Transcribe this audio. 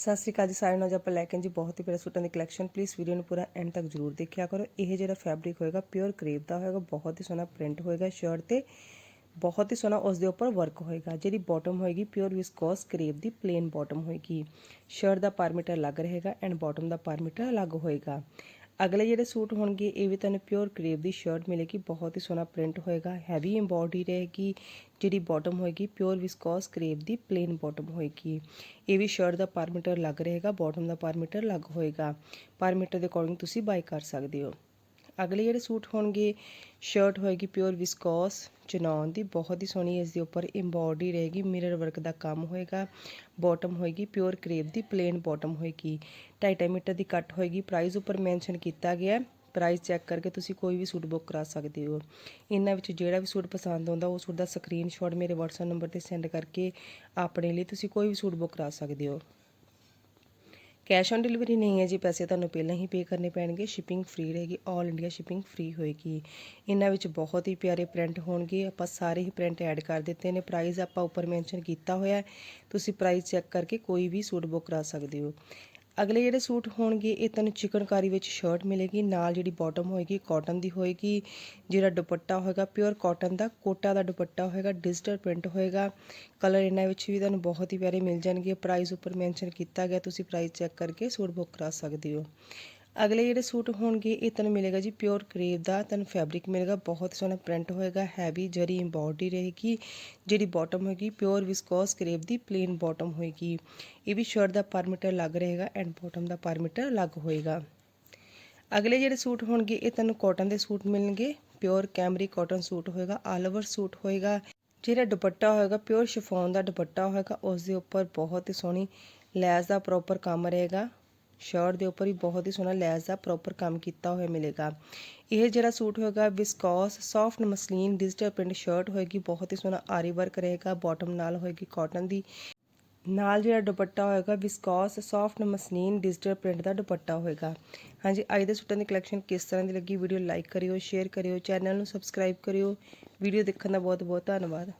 ਸਤਿ ਸ਼੍ਰੀ ਅਕਾਲ ਜੀ ਸਾਰਿਆਂ ਨੂੰ। ਅੱਜ ਆਪਾਂ ਲੈ ਕੇ ਜੀ ਬਹੁਤ ਹੀ ਪਿਆਰੇ ਸੂਟਾਂ ਦੀ ਕਲੈਕਸ਼ਨ ਪਲੀਜ਼ ਵੀਡੀਓ ਨੂੰ ਪੂਰਾ ਐਂਡ ਤੱਕ ਜਰੂਰ ਦੇਖਿਆ ਕਰੋ। ਇਹ ਜਿਹੜਾ ਫੈਬਰਿਕ ਹੋਏਗਾ ਪਿਓਰ ਕਰੇਪ ਦਾ ਹੋਏਗਾ, ਬਹੁਤ ਹੀ ਸੋਹਣਾ ਪ੍ਰਿੰਟ ਹੋਏਗਾ ਸ਼ਰਟ ਤੇ। ਬਹੁਤ ਹੀ ਸੋਹਣਾ ਉਸ ਦੇ ਉੱਪਰ ਵਰਕ ਹੋਏਗਾ। ਜਿਹੜੀ ਬਾਟਮ ਹੋਏਗੀ ਪਿਓਰ ਵਿਸਕੋਸ ਕਰੇਪ ਦੀ ਪਲੇਨ ਬਾਟਮ ਹੋਏਗੀ। ਸ਼ਰਟ ਦਾ ਪਰਮੀਟਰ ਅਲੱਗ ਰਹੇਗਾ ਐਂਡ ਬਾਟਮ ਦਾ ਪਰਮੀਟਰ ਅਲੱਗ ਹੋਏਗਾ। ਅਗਲੇ ਜਿਹੜੇ ਸੂਟ ਹੋਣਗੇ, ਇਹ ਵੀ ਤੁਹਾਨੂੰ ਪਿਓਰ ਕਰੇਪ ਦੀ ਸ਼ਰਟ ਮਿਲੇਗੀ, ਬਹੁਤ ਹੀ ਸੋਹਣਾ ਪ੍ਰਿੰਟ ਹੋਏਗਾ ਹੈਵੀ ਐਮਬੋਡੀ ਰਹੇਗੀ, ਜਿਹੜੀ ਬਾਟਮ ਹੋਏਗੀ ਪਿਓਰ ਵਿਸਕੋਸ ਕਰੇਪ ਦੀ ਪਲੇਨ ਬਾਟਮ ਹੋਏਗੀ। ਇਹ ਵੀ ਸ਼ਰਟ ਦਾ ਪਰਮੀਟਰ ਲੱਗ ਰਹੇਗਾ ਬਾਟਮ ਦਾ ਪਰਮੀਟਰ ਲੱਗ ਹੋਏਗਾ। ਪਰਮੀਟਰ ਦੇ ਅਕੋਰਡਿੰਗ ਤੁਸੀਂ ਬਾਈ ਕਰ ਸਕਦੇ ਹੋ। ਅਗਲੇ ਜਿਹੜੇ ਸੂਟ ਹੋਣਗੇ ਸ਼ਰਟ ਹੋਏਗੀ ਪਿਓਰ ਵਿਸਕੋਸ ਚਨੌਨ ਦੀ, ਬਹੁਤ ਹੀ ਸੋਹਣੀ ਇਸ ਦੇ ਉੱਪਰ ਐਮਬੋਡੀ ਰਹੇਗੀ ਮਿਰਰ ਵਰਕ ਦਾ ਕੰਮ ਹੋਏਗਾ ਬਾਟਮ ਹੋਏਗੀ ਪਿਓਰ ਕਰੇਪ ਦੀ ਪਲੇਨ ਬਾਟਮ ਹੋਏਗੀ 2.5 ਮੀਟਰ ਦੀ ਕੱਟ ਹੋਏਗੀ ਪ੍ਰਾਈਸ ਉੱਪਰ ਮੈਂਸ਼ਨ ਕੀਤਾ ਗਿਆ ਹੈ ਪ੍ਰਾਈਸ ਚੈੱਕ ਕਰਕੇ ਤੁਸੀਂ ਕੋਈ ਵੀ ਸੂਟ ਬੁੱਕ ਕਰਾ ਸਕਦੇ ਹੋ। ਇਹਨਾਂ ਵਿੱਚ ਜਿਹੜਾ ਵੀ ਸੂਟ ਪਸੰਦ ਆਉਂਦਾ, ਉਹ ਸੂਟ ਦਾ ਸਕਰੀਨਸ਼ਾਟ ਮੇਰੇ WhatsApp ਨੰਬਰ ਤੇ ਸੈਂਡ ਕਰਕੇ ਆਪਣੇ ਲਈ ਤੁਸੀਂ ਕੋਈ ਵੀ ਸੂਟ ਬੁੱਕ ਕਰਾ ਸਕਦੇ ਹੋ। ਕੈਸ਼ ਔਨ ਡਿਲੀਵਰੀ ਨਹੀਂ ਹੈ ਜੀ, ਪੈਸੇ ਤੁਹਾਨੂੰ ਪਹਿਲਾਂ ਹੀ ਪੇ ਕਰਨੇ ਪੈਣਗੇ ਸ਼ਿਪਿੰਗ ਫ੍ਰੀ ਰਹੇਗੀ 올 ਇੰਡੀਆ ਸ਼ਿਪਿੰਗ ਫ੍ਰੀ ਹੋਏਗੀ। ਇਹਨਾਂ ਵਿੱਚ ਬਹੁਤ ਹੀ ਪਿਆਰੇ ਪ੍ਰਿੰਟ ਹੋਣਗੇ, ਆਪਾਂ ਸਾਰੇ ਹੀ ਪ੍ਰਿੰਟ ਐਡ ਕਰ ਦਿੱਤੇ ਨੇ ਪ੍ਰਾਈਸ ਆਪਾਂ ਉੱਪਰ ਮੈਂਸ਼ਨ ਕੀਤਾ ਹੋਇਆ ਤੁਸੀਂ ਪ੍ਰਾਈਸ ਚੈੱਕ ਕਰਕੇ ਕੋਈ ਵੀ ਸੂਟ ਬੁੱਕ ਕਰਾ ਸਕਦੇ ਹੋ। ਅਗਲੇ ਜਿਹੜੇ ਸੂਟ ਹੋਣਗੇ, ਇਹ ਤੁਹਾਨੂੰ ਚਿਕਨਕਾਰੀ ਵਿੱਚ ਸ਼ਰਟ ਮਿਲੇਗੀ, ਨਾਲ ਜਿਹੜੀ ਬਾਟਮ ਹੋਏਗੀ ਕਾਟਨ ਦੀ ਹੋਏਗੀ, ਜਿਹੜਾ ਦੁਪੱਟਾ ਹੋਏਗਾ ਪਿਓਰ ਕਾਟਨ ਦਾ ਕੋਟਾ ਦਾ ਦੁਪੱਟਾ ਹੋਏਗਾ ਡਿਜੀਟਲ ਪ੍ਰਿੰਟ ਹੋਏਗਾ। ਕਲਰ ਇਹਨਾਂ ਵਿੱਚ ਵੀ ਤੁਹਾਨੂੰ ਬਹੁਤ ਹੀ ਪਿਆਰੇ ਮਿਲ ਜਾਣਗੇ। ਪ੍ਰਾਈਸ ਉੱਪਰ ਮੈਂਸ਼ਨ ਕੀਤਾ ਗਿਆ, ਤੁਸੀਂ ਪ੍ਰਾਈਸ ਚੈੱਕ ਕਰਕੇ ਸੂਟ ਬੁੱਕ ਕਰਾ ਸਕਦੇ ਹੋ। ਅਗਲੇ ਜਿਹੜੇ ਸੂਟ ਹੋਣਗੇ, ਇਹ ਤੁਹਾਨੂੰ ਮਿਲੇਗਾ ਜੀ ਪਿਓਰ ਕਰੇਪ ਦਾ, ਤੁਹਾਨੂੰ ਫੈਬਰਿਕ ਮਿਲੇਗਾ, ਬਹੁਤ ਸੋਹਣਾ ਪ੍ਰਿੰਟ ਹੋਏਗਾ ਹੈਵੀ ਜਰੀ ਐਮਬੋਡੀ ਰਹੇਗੀ, ਜਿਹੜੀ ਬਾਟਮ ਹੋਏਗੀ ਪਿਓਰ ਵਿਸਕੋਸ ਕਰੇਪ ਦੀ ਪਲੇਨ ਬਾਟਮ ਹੋਏਗੀ। ਇਹ ਵੀ ਸ਼ਰਟ ਦਾ ਪਰਮੀਟਰ ਲੱਗ ਰਹੇਗਾ ਐਂਡ ਬਾਟਮ ਦਾ ਪਰਮੀਟਰ ਅਲੱਗ ਹੋਏਗਾ। ਅਗਲੇ ਜਿਹੜੇ ਸੂਟ ਹੋਣਗੇ, ਇਹ ਤੁਹਾਨੂੰ ਕਾਟਨ ਦੇ ਸੂਟ ਮਿਲਣਗੇ ਪਿਓਰ ਕੈਮਰੀ ਕਾਟਨ ਸੂਟ ਹੋਏਗਾ ਆਲ ਓਵਰ ਸੂਟ ਹੋਏਗਾ। ਜਿਹੜਾ ਦੁਪੱਟਾ ਹੋਏਗਾ ਪਿਓਰ ਸ਼ਿਫੋਨ ਦਾ ਦੁਪੱਟਾ ਹੋਏਗਾ ਉਸ ਦੇ ਉੱਪਰ ਬਹੁਤ ਹੀ ਸੋਹਣੀ ਲੈਸ ਦਾ ਪ੍ਰੋਪਰ ਕੰਮ ਰਹੇਗਾ। ਸ਼ਰਟ ਦੇ ਉੱਪਰ ਵੀ ਬਹੁਤ ਹੀ ਸੋਹਣਾ ਲੈਸ ਦਾ ਪ੍ਰੋਪਰ ਕੰਮ ਕੀਤਾ ਹੋਇਆ ਮਿਲੇਗਾ। ਇਹ ਜਿਹੜਾ ਸੂਟ ਹੋਏਗਾ viscose soft muslin digital print shirt ਹੋਏਗੀ, ਬਹੁਤ ਹੀ ਸੋਹਣਾ ਆਰੀ ਵਰਕ ਰਹੇਗਾ ਬਾਟਮ ਨਾਲ ਹੋਏਗੀ ਕਾਟਨ ਦੀ। ਨਾਲ ਜਿਹੜਾ ਦੁਪੱਟਾ ਹੋਏਗਾ viscose soft muslin digital print ਦਾ ਦੁਪੱਟਾ ਹੋਏਗਾ। ਹਾਂਜੀ, ਅੱਜ ਦੇ ਸੂਟਾਂ ਦੀ ਕਲੈਕਸ਼ਨ ਕਿਸ ਤਰ੍ਹਾਂ ਦੀ ਲੱਗੀ ਵੀਡੀਓ ਲਾਈਕ ਕਰਿਓ ਸ਼ੇਅਰ ਕਰਿਓ ਚੈਨਲ ਨੂੰ ਸਬਸਕ੍ਰਾਈਬ ਕਰਿਓ। ਵੀਡੀਓ ਦੇਖਣ ਦਾ ਬਹੁਤ ਬਹੁਤ ਧੰਨਵਾਦ।